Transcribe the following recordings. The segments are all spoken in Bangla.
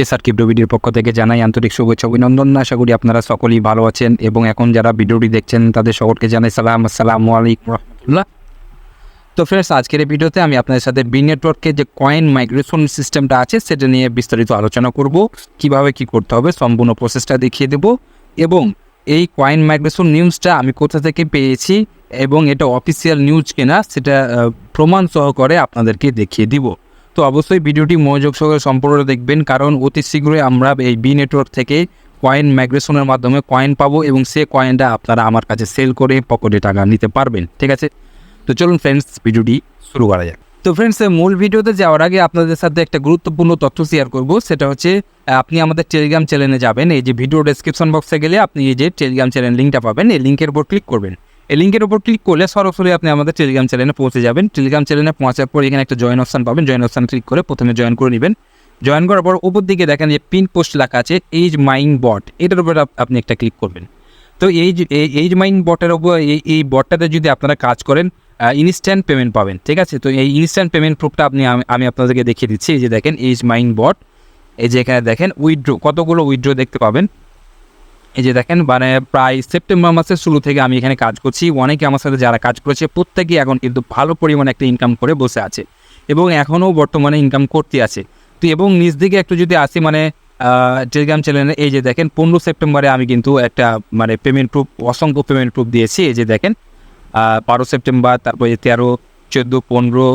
এস আর ক্রিপ্টো ভিডিওর পক্ষ থেকে জানাই আন্তরিক শুভেচ্ছা অভিনন্দন। আশা করি আপনারা সকলেই ভালো আছেন এবং এখন যারা ভিডিওটি দেখছেন তাদের সকলকে জানাই সালাম। আসসালামু আলাইকুম রহমতুল্লাহ। তো ফ্রেন্ডস আজকের এই ভিডিওতে আমি আপনাদের সাথে বি নেটওয়ার্কে যে কয়েন মাইগ্রেশন সিস্টেমটা আছে, সেটা নিয়ে বিস্তারিত আলোচনা করব। কীভাবে কি করতে হবে সম্পূর্ণ প্রসেসটা দেখিয়ে দেব এবং এই কয়েন মাইগ্রেশন নিউজটা আমি কোথা থেকে পেয়েছি এবং এটা অফিসিয়াল নিউজ কিনা, সেটা প্রমাণ সহকারে আপনাদেরকে দেখিয়ে দিব। তো অবশ্যই ভিডিওটি মনোযোগ সহকারে সম্পূর্ণ দেখবেন, কারণ অতি শীঘ্রই আমরা এই বি নেটওয়ার্ক থেকে কয়েন মাইগ্রেশনের মাধ্যমে কয়েন পাবো এবং সে কয়েনটা আপনারা আমার কাছে সেল করে পকেটে টাকা নিতে পারবেন, ঠিক আছে? তো চলুন ফ্রেন্ডস ভিডিওটি শুরু করা যাক। তো ফ্রেন্ডস মূল ভিডিওতে যাওয়ার আগে আপনাদের সাথে একটা গুরুত্বপূর্ণ তথ্য শেয়ার করব, সেটা হচ্ছে আপনি আমাদের টেলিগ্রাম চ্যানেলে যাবেন, এই যে ভিডিও ডেসক্রিপশন বক্সে গেলে আপনি এই যে টেলিগ্রাম চ্যানেল লিঙ্কটা পাবেন, এই লিঙ্কের উপর ক্লিক করবেন। এই লিঙ্কের উপর ক্লিক করলে সরাসরি আপনি আমাদের টেলিগ্রাম চ্যানেলে পৌঁছে যাবেন। টেলিগ্রাম চ্যানেলে পৌঁছার পর এখানে একটা জয়েন অপশন পাবেন। জয়েন অপশন ক্লিক করে প্রথমে জয়েন করে নেবেন। জয়েন করার পর উপর দিকে দেখেন যে পিন পোস্ট লেখা আছে এইজ মাইন বট এটার উপর আপনি একটা ক্লিক করবেন। তো এই এইজ মাইন বটের উপর এই এই বটটাতে যদি আপনারা কাজ করেন ইনস্ট্যান্ট পেমেন্ট পাবেন। ঠিক আছে? তো এই ইনস্ট্যান্ট পেমেন্ট প্রুফটা আপনি আমি- আপনাদেরকে দেখিয়ে দিচ্ছি। এই যে দেখেন এইজ মাইন বট এই যে এখানে দেখেন উইথড্রো কতগুলো উইথড্রো দেখতে পাবেন? এই যে দেখেন মানে প্রায় সেপ্টেম্বর মাসের শুরু থেকে আমি এখানে কাজ করছি। অনেকে আমার সাথে যারা কাজ করেছে, প্রত্যেকেই এখন কিন্তু ভালো পরিমাণে একটা ইনকাম করে বসে আছে এবং এখনও বর্তমানে ইনকাম করতে আছে। তো এবং নিজ দিকে একটু যদি আসি মানে টেলিগ্রাম চ্যানেলে এই যে দেখেন, পনেরো সেপ্টেম্বরে আমি কিন্তু একটা মানে পেমেন্ট প্রুফ অসংখ্য পেমেন্ট প্রুফ দিয়েছি। এই যে দেখেন বারো সেপ্টেম্বর তারপরে তেরো, চোদ্দ, পনেরো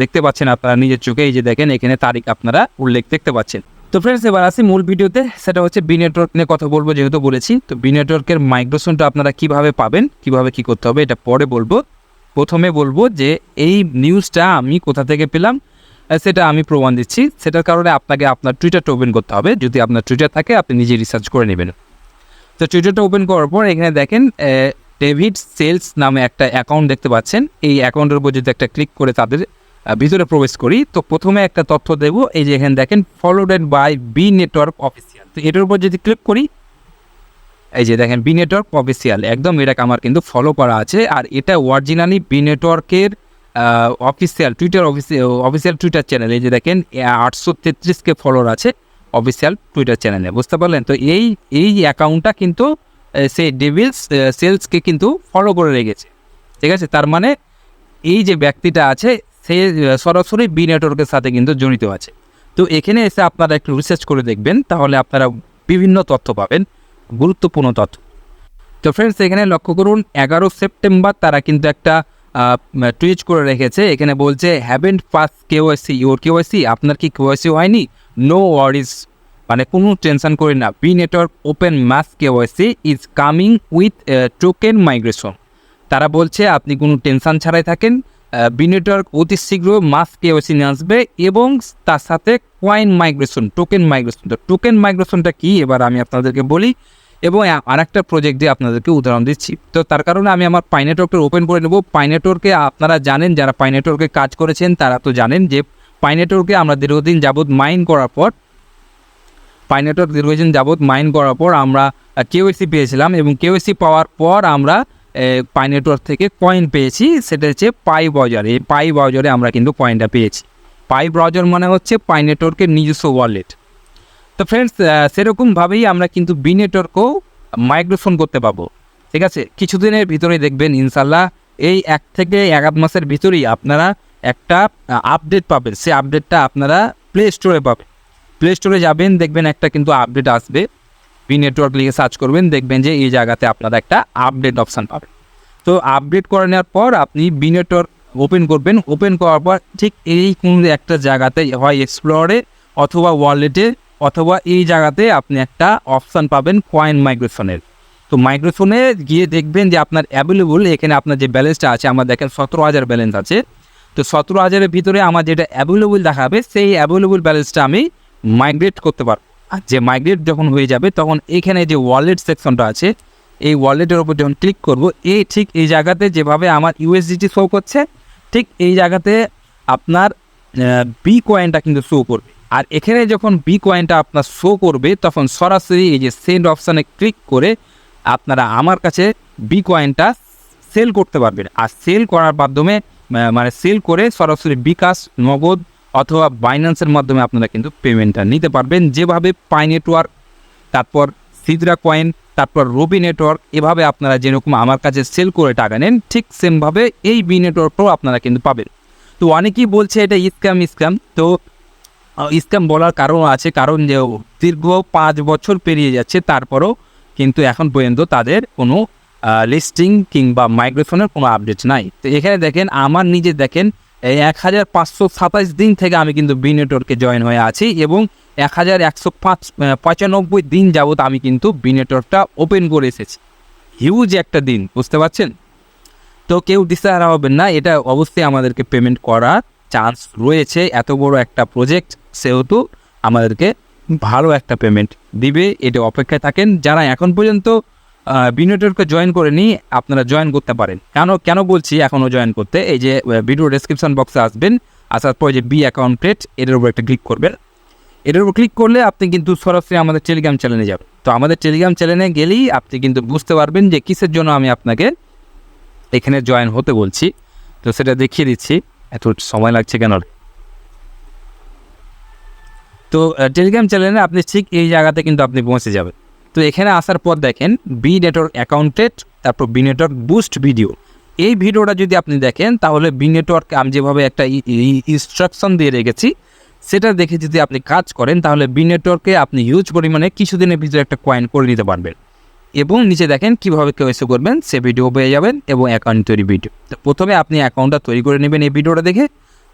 দেখতে পাচ্ছেন আপনারা নিজের চোখে। এই যে দেখেন, এখানে তারিখ আপনারা উল্লেখ দেখতে পাচ্ছেন। তো ফ্রেন্ডস এবার আসি মূল ভিডিওতে। সেটা হচ্ছে বি নেটওয়ার্ক নিয়ে কথা বলব, যেহেতু বলেছি। তো বি নেটওয়ার্কের মাইগ্রেশনটা আপনারা কীভাবে পাবেন, কীভাবে কি করতে হবে, এটা পরে বলব। প্রথমে বলব যে, এই নিউজটা আমি কোথা থেকে পেলাম সেটা আমি প্রমাণ দিচ্ছি। সেটার কারণে আপনাকে আপনার টুইটারটা ওপেন করতে হবে। যদি আপনার টুইটার থাকে, আপনি নিজে রিসার্চ করে নেবেন। তো টুইটারটা ওপেন করার পর এখানে দেখেন ডেভিড সেলস নামে একটা অ্যাকাউন্ট দেখতে পাচ্ছেন। এই অ্যাকাউন্টের উপর যদি একটা ক্লিক করে তাদের ভিতরে প্রবেশ করি, তো প্রথমে একটা তথ্য দেবো, এই যে এখানে দেখেন followed by B network official তো এটার উপর যদি ক্লিক করি, এই যে দেখেন বি নেটওয়ার্ক অফিসিয়াল একদম এটাকে আমার কিন্তু ফলো করা আছে, আর এটা অরিজিনালি বি নেটওয়ার্কের official Twitter official Twitter channel এই যে দেখেন, আটশো তেত্রিশকে ফলোয়ার আছে অফিসিয়াল টুইটার চ্যানেলে বুঝতে পারলেন? তো এই এই অ্যাকাউন্টটা কিন্তু সেই ডেভিলস সেলসকে কিন্তু ফলো করে রেখেছে। ঠিক আছে? তার মানে এই যে ব্যক্তিটা আছে সে সরাসরি বি নেটওয়ার্কের সাথে কিন্তু জড়িত আছে। তো এখানে এসে আপনারা একটু রিসার্চ করে দেখবেন, তাহলে আপনারা বিভিন্ন তথ্য পাবেন, গুরুত্বপূর্ণ তথ্য। তো ফ্রেন্ডস এখানে লক্ষ্য করুন, এগারো সেপ্টেম্বর তারা কিন্তু একটা টুইট করে রেখেছে। এখানে বলছে haven't pass KYC your KYC আপনার কি কেওয়াইসি হয়নি? নো ওয়ারিজ মানে কোনো টেনশন করি না। B network open mass KYC is coming with token migration তারা বলছে, আপনি কোনো টেনশন ছাড়াই থাকেন বি নেটওয়ার্ক অতি শীঘ্র মাস কেওয়াইসি নিয়ে আসবে এবং তার সাথে কয়েন মাইগ্রেশন টোকেন মাইগ্রেশন তো টোকেন মাইগ্রেশনটা কি? এবার আমি আপনাদেরকে বলি এবং আর একটা প্রজেক্ট দিয়ে আপনাদেরকে উদাহরণ দিচ্ছি। তো তার কারণে আমি আমার পাই নেটওয়ার্কটা ওপেন করে নেব। পাই নেটওয়ার্কে আপনারা জানেন, যারা পাই নেটওয়ার্কে কাজ করেছেন, তারা তো জানেন যে পাই নেটওয়ার্কে আমরা দীর্ঘদিন যাবৎ মাইন করার পর পাই নেটওয়ার্ক দীর্ঘদিন যাবৎ মাইন করার পর আমরা কেওএসি পেয়েছিলাম এবং কেওএসি পাওয়ার পর আমরা পাই নেটওয়ার্ক থেকে কয়েন পেয়েছি, সেটা হচ্ছে পাই ব্রাউজার এই পাই ব্রাউজারে আমরা কিন্তু কয়েনটা পেয়েছি। পাই ব্রাউজার মানে হচ্ছে পাই নেটওয়ার্কের নিজস্ব ওয়ালেট তো ফ্রেন্ডস সেরকমভাবেই আমরা কিন্তু বি নেটওয়ার্কও মাইগ্রেশন করতে পাবো ঠিক আছে? কিছুদিনের ভিতরেই দেখবেন ইনশাল্লাহ এই এক থেকে এক মাসের ভিতরেই আপনারা একটা আপডেট পাবেন। সেই আপডেটটা আপনারা প্লে স্টোরে পাবেন। প্লে স্টোরে যাবেন, দেখবেন একটা কিন্তু আপডেট আসবে। বি নেটওয়ার্ক লিখে সার্চ করবেন, দেখবেন যে এই জায়গাতে আপনারা একটা আপডেট অপশান পাবেন। তো আপডেট করে নেওয়ার পর আপনি বি নেটওয়ার্ক ওপেন করবেন। ওপেন করার পর ঠিক এই কোন একটা জায়গাতে হয় এক্সপ্লোরে অথবা ওয়ালেটে অথবা এই জায়গাতে আপনি একটা অপশান পাবেন কয়েন মাইগ্রেশনের তো মাইগ্রেশনে গিয়ে দেখবেন যে আপনার অ্যাভেলেবল এখানে আপনার যে ব্যালেন্সটা আছে, আমার দেখেন সতেরো হাজার ব্যালেন্স আছে। তো সতেরো হাজারের ভিতরে আমার যেটা অ্যাভেলেবল দেখাবে, সেই অ্যাভেলেবল ব্যালেন্সটা আমি মাইগ্রেট করতে পারব। যে মাইগ্রেট যখন হয়ে যাবে, তখন এখানে যে ওয়ালেট সেকশনটা আছে, এই ওয়ালেটের ওপর যখন ক্লিক করব, এই ঠিক এই জায়গাতে যেভাবে আমার ইউএসডিটি শো করছে, ঠিক এই জায়গাতে আপনার বি কয়েনটা কিন্তু শো করবে। আর এখানে যখন বি কয়েনটা আপনার শো করবে, তখন সরাসরি এই যে সেন্ড অপশানে ক্লিক করে আপনারা আমার কাছে বি কয়েনটা সেল করতে পারবেন। আর সেল করার মাধ্যমে মানে সেল করে সরাসরি বিকাশ, নগদ অথবা বাইন্যান্সের মাধ্যমে আপনারা কিন্তু পেমেন্টটা নিতে পারবেন। যেভাবে পাই নেটওয়ার্ক তারপর সিদ্রা কয়েন তারপর রবি নেটওয়ার্ক এভাবে আপনারা যেরকম আমার কাছে সেল করে টাকা নেন, ঠিক সেমভাবে এই বি নেটওয়ার্কটাও আপনারা কিন্তু পাবেন। তো অনেকেই বলছে এটা স্ক্যাম স্ক্যাম তো স্ক্যাম বলার কারণ আছে, কারণ যে দীর্ঘ পাঁচ বছর পেরিয়ে যাচ্ছে, তারপরও কিন্তু এখন পর্যন্ত তাদের কোনো লিস্টিং কিংবা মাইগ্রেশনের কোনো আপডেট নাই। তো এখানে দেখেন, আমার নিজে দেখেন এই এক হাজার পাঁচশো সাতাশ দিন থেকে আমি কিন্তু বি নেটওয়ার্কে জয়েন হয়ে আছি এবং এক হাজার একশো পাঁচ পঁচানব্বই দিন যাবত আমি কিন্তু বি নেটওয়ার্কটা ওপেন করে এসেছি। হিউজ একটা দিন, বুঝতে পারছেন? তো কেউ দিশাহারা হবেন না, এটা অবশ্যই আমাদেরকে পেমেন্ট করার চান্স রয়েছে। এত বড় একটা প্রজেক্ট সেহেতু আমাদেরকে ভালো একটা পেমেন্ট দিবে। এটা অপেক্ষায় থাকেন। যারা এখন পর্যন্ত বিনোটরকে জয়েন করে নিই আপনারা জয়েন করতে পারেন। কেন কেন বলছি এখনও জয়েন করতে? এই যে ভিডিও ডেসক্রিপশন বক্সে আসবেন, আসার পর যে বি অ্যাকাউন্ট ক্রিয়েট এটার উপর একটা ক্লিক করবেন। এটার উপর ক্লিক করলে আপনি কিন্তু সরাসরি আমাদের টেলিগ্রাম চ্যানেলে যাবেন। তো আমাদের টেলিগ্রাম চ্যানেলে গেলেই আপনি কিন্তু বুঝতে পারবেন যে কিসের জন্য আমি আপনাকে এখানে জয়েন হতে বলছি। তো সেটা দেখিয়ে দিচ্ছি। এত সময় লাগছে কেন? তো টেলিগ্রাম চ্যানেলে আপনি ঠিক এই জায়গাতে কিন্তু আপনি পৌঁছে যাবেন। তো এখানে আসার পর দেখেন বি নেটওয়ার্ক অ্যাকাউন্টেড তারপর বি নেটওয়ার্ক বুস্ট ভিডিও এই ভিডিওটা যদি আপনি দেখেন, তাহলে বি নেটওয়ার্ক আমি যেভাবে একটা ইনস্ট্রাকশন দিয়ে রেখেছি, সেটা দেখে যদি আপনি কাজ করেন, তাহলে বি নেটওয়ার্কে আপনি হিউজ পরিমাণে কিছুদিনের ভিতরে একটা কয়েন করে নিতে পারবেন। এবং নিচে দেখেন কীভাবে কেউ এসে করবেন, সে ভিডিও পেয়ে যাবেন এবং অ্যাকাউন্ট তৈরি ভিডিও তো প্রথমে আপনি অ্যাকাউন্টটা তৈরি করে নেবেন এই ভিডিওটা দেখে,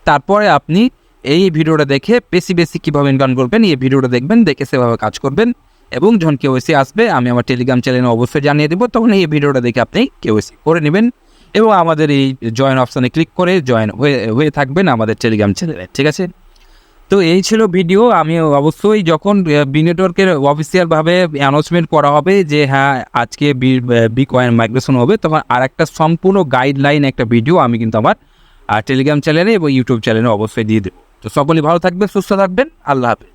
তারপরে আপনি এই ভিডিওটা দেখে বেশি বেশি কীভাবে ইনকাম করবেন, এই ভিডিওটা দেখবেন, দেখে সেভাবে কাজ করবেন। এবং যখন কেওয়াইসি আসবে, আমি আমার টেলিগ্রাম চ্যানেলে অবশ্যই জানিয়ে দেবো। তখন এই ভিডিওটা দেখে আপনি কেওয়াইসি করে নেবেন এবং আমাদের এই জয়েন অপশানে ক্লিক করে জয়েন হয়ে হয়ে থাকবেন আমাদের টেলিগ্রাম চ্যানেলে ঠিক আছে? তো এই ছিল ভিডিও আমি অবশ্যই যখন বি নেটওয়ার্কের অফিসিয়ালভাবে অ্যানাউন্সমেন্ট করা হবে যে হ্যাঁ আজকে বি বি কয়েন মাইগ্রেশন হবে, তখন আর একটা সম্পূর্ণ গাইডলাইন একটা ভিডিও আমি কিন্তু আমার টেলিগ্রাম চ্যানেলে এবং ইউটিউব চ্যানেলে অবশ্যই দিয়ে দেবো। তো সকলেই ভালো থাকবেন, সুস্থ থাকবেন, আল্লাহ হাফেজ।